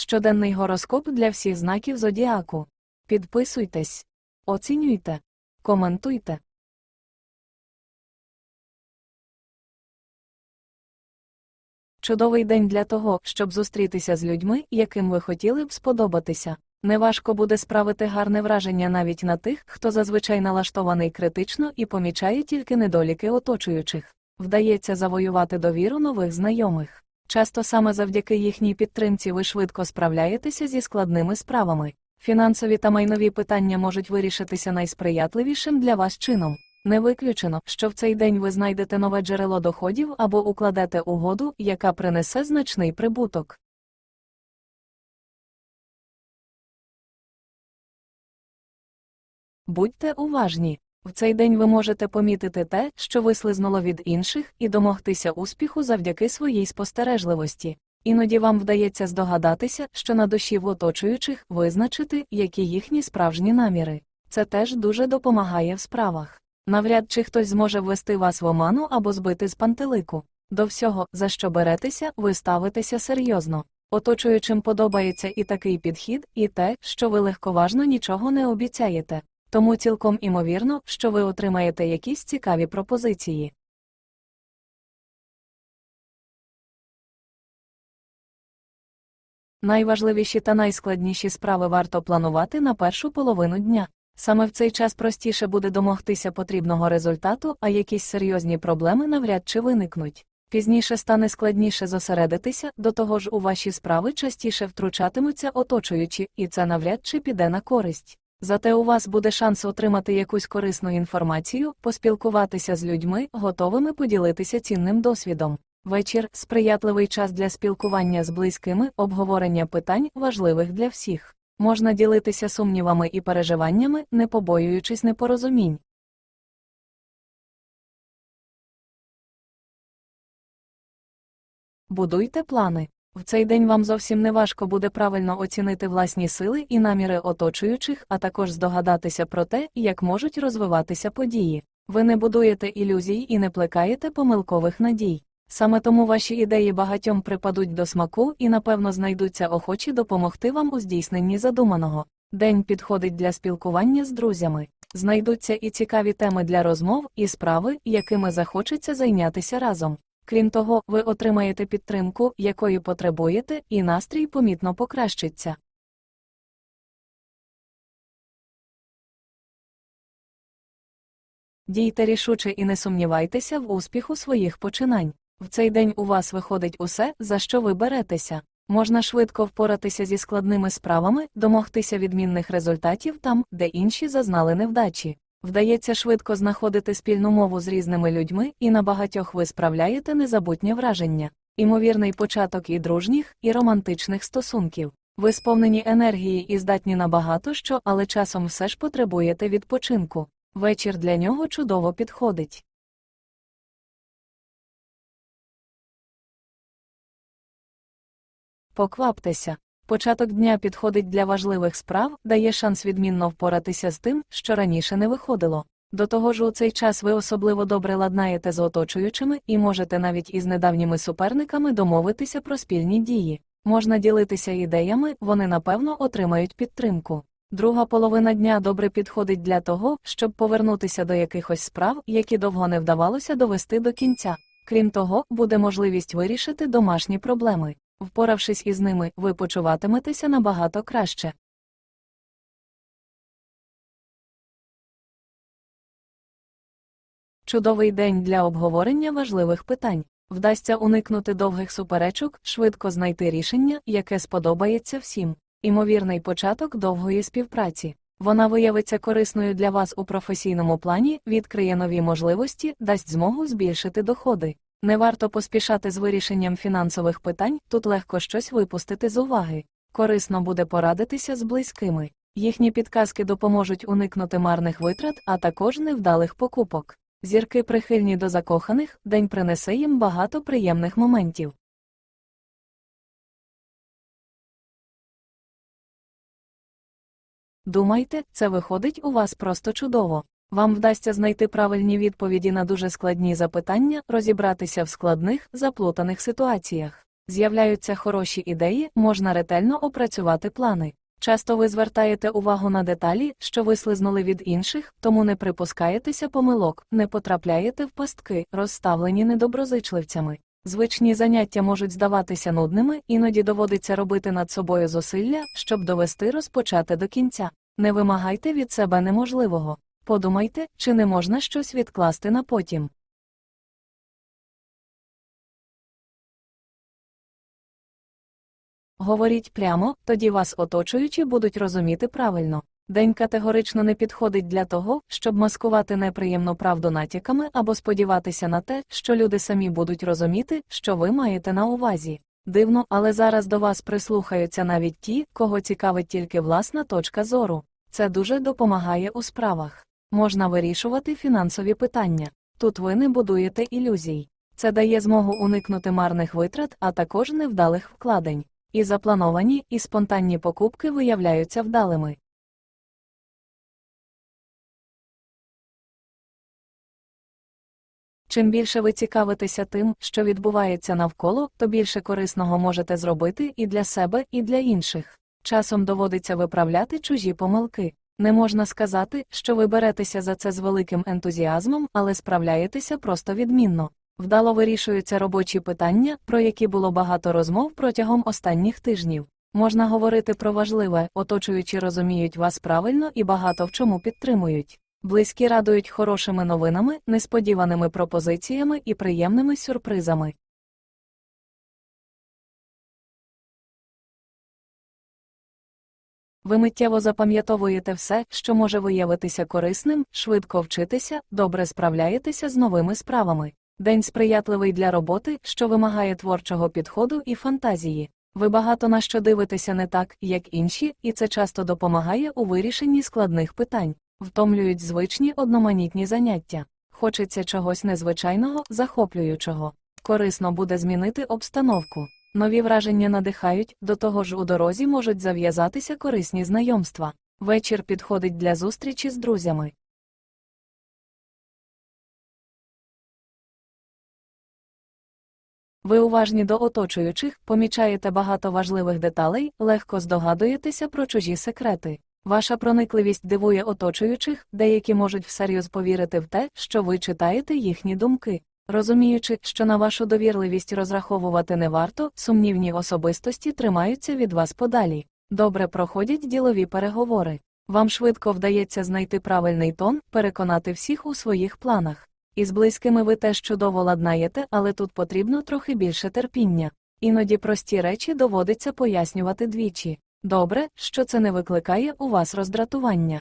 Щоденний гороскоп для всіх знаків зодіаку. Підписуйтесь, оцінюйте, коментуйте. Чудовий день для того, щоб зустрітися з людьми, яким ви хотіли б сподобатися. Неважко буде справити гарне враження навіть на тих, хто зазвичай налаштований критично і помічає тільки недоліки оточуючих. Вдається завоювати довіру нових знайомих. Часто саме завдяки їхній підтримці ви швидко справляєтеся зі складними справами. Фінансові та майнові питання можуть вирішитися найсприятливішим для вас чином. Не виключено, що в цей день ви знайдете нове джерело доходів або укладете угоду, яка принесе значний прибуток. Будьте уважні. В цей день ви можете помітити те, що вислизнуло від інших, і домогтися успіху завдяки своїй спостережливості. Іноді вам вдається здогадатися, що на душі в оточуючих визначити, які їхні справжні наміри. Це теж дуже допомагає в справах. Навряд чи хтось зможе ввести вас в оману або збити з пантелику. До всього, за що беретеся, ви ставитеся серйозно. Оточуючим подобається і такий підхід, і те, що ви легковажно нічого не обіцяєте. Тому цілком імовірно, що ви отримаєте якісь цікаві пропозиції. Найважливіші та найскладніші справи варто планувати на першу половину дня. Саме в цей час простіше буде домогтися потрібного результату, а якісь серйозні проблеми навряд чи виникнуть. Пізніше стане складніше зосередитися, до того ж у ваші справи частіше втручатимуться оточуючі, і це навряд чи піде на користь. Зате у вас буде шанс отримати якусь корисну інформацію, поспілкуватися з людьми, готовими поділитися цінним досвідом. Вечір сприятливий час для спілкування з близькими, обговорення питань, важливих для всіх. Можна ділитися сумнівами і переживаннями, не побоюючись непорозумінь. Будуйте плани. В цей день вам зовсім не важко буде правильно оцінити власні сили і наміри оточуючих, а також здогадатися про те, як можуть розвиватися події. Ви не будуєте ілюзій і не плекаєте помилкових надій. Саме тому ваші ідеї багатьом припадуть до смаку і, напевно, знайдуться охочі допомогти вам у здійсненні задуманого. День підходить для спілкування з друзями. Знайдуться і цікаві теми для розмов, і справи, якими захочеться зайнятися разом. Крім того, ви отримаєте підтримку, якої потребуєте, і настрій помітно покращиться. Дійте рішуче і не сумнівайтеся в успіху своїх починань. В цей день у вас виходить усе, за що ви беретеся. Можна швидко впоратися зі складними справами, домогтися відмінних результатів там, де інші зазнали невдачі. Вдається швидко знаходити спільну мову з різними людьми, і на багатьох ви справляєте незабутнє враження, імовірний початок і дружніх, і романтичних стосунків. Ви сповнені енергії і здатні на багато що, але часом все ж потребуєте відпочинку. Вечір для нього чудово підходить. Покваптеся. Початок дня підходить для важливих справ, дає шанс відмінно впоратися з тим, що раніше не виходило. До того ж, у цей час ви особливо добре ладнаєте з оточуючими і можете навіть із недавніми суперниками домовитися про спільні дії. Можна ділитися ідеями, вони напевно отримають підтримку. Друга половина дня добре підходить для того, щоб повернутися до якихось справ, які довго не вдавалося довести до кінця. Крім того, буде можливість вирішити домашні проблеми. Впоравшись із ними, ви почуватиметеся набагато краще. Чудовий день для обговорення важливих питань. Вдасться уникнути довгих суперечок, швидко знайти рішення, яке сподобається всім. Імовірний початок довгої співпраці. Вона виявиться корисною для вас у професійному плані, відкриє нові можливості, дасть змогу збільшити доходи. Не варто поспішати з вирішенням фінансових питань, тут легко щось випустити з уваги. Корисно буде порадитися з близькими. Їхні підказки допоможуть уникнути марних витрат, а також невдалих покупок. Зірки прихильні до закоханих, день принесе їм багато приємних моментів. Думайте, це виходить у вас просто чудово. Вам вдасться знайти правильні відповіді на дуже складні запитання, розібратися в складних, заплутаних ситуаціях. З'являються хороші ідеї, можна ретельно опрацювати плани. Часто ви звертаєте увагу на деталі, що вислизнули від інших, тому не припускаєтеся помилок, не потрапляєте в пастки, розставлені недоброзичливцями. Звичні заняття можуть здаватися нудними, іноді доводиться робити над собою зусилля, щоб довести розпочати до кінця. Не вимагайте від себе неможливого. Подумайте, чи не можна щось відкласти на потім. Говоріть прямо, тоді вас оточуючі будуть розуміти правильно. День категорично не підходить для того, щоб маскувати неприємну правду натяками або сподіватися на те, що люди самі будуть розуміти, що ви маєте на увазі. Дивно, але зараз до вас прислухаються навіть ті, кого цікавить тільки власна точка зору. Це дуже допомагає у справах. Можна вирішувати фінансові питання. Тут ви не будуєте ілюзій. Це дає змогу уникнути марних витрат, а також невдалих вкладень. І заплановані, і спонтанні покупки виявляються вдалими. Чим більше ви цікавитеся тим, що відбувається навколо, то більше корисного можете зробити і для себе, і для інших. Часом доводиться виправляти чужі помилки. Не можна сказати, що ви беретеся за це з великим ентузіазмом, але справляєтеся просто відмінно. Вдало вирішуються робочі питання, про які було багато розмов протягом останніх тижнів. Можна говорити про важливе, оточуючі розуміють вас правильно і багато в чому підтримують. Близькі радують хорошими новинами, несподіваними пропозиціями і приємними сюрпризами. Ви миттєво запам'ятовуєте все, що може виявитися корисним, швидко вчитеся, добре справляєтеся з новими справами. День сприятливий для роботи, що вимагає творчого підходу і фантазії. Ви багато на що дивитеся не так, як інші, і це часто допомагає у вирішенні складних питань, втомлюють звичні одноманітні заняття. Хочеться чогось незвичайного, захоплюючого. Корисно буде змінити обстановку. Нові враження надихають, до того ж у дорозі можуть зав'язатися корисні знайомства. Вечір підходить для зустрічі з друзями. Ви уважні до оточуючих, помічаєте багато важливих деталей, легко здогадуєтеся про чужі секрети. Ваша проникливість дивує оточуючих, деякі можуть всерйоз повірити в те, що ви читаєте їхні думки. Розуміючи, що на вашу довірливість розраховувати не варто, сумнівні особистості тримаються від вас подалі. Добре проходять ділові переговори. Вам швидко вдається знайти правильний тон, переконати всіх у своїх планах. Із близькими ви теж чудово ладнаєте, але тут потрібно трохи більше терпіння. Іноді прості речі доводиться пояснювати двічі. Добре, що це не викликає у вас роздратування.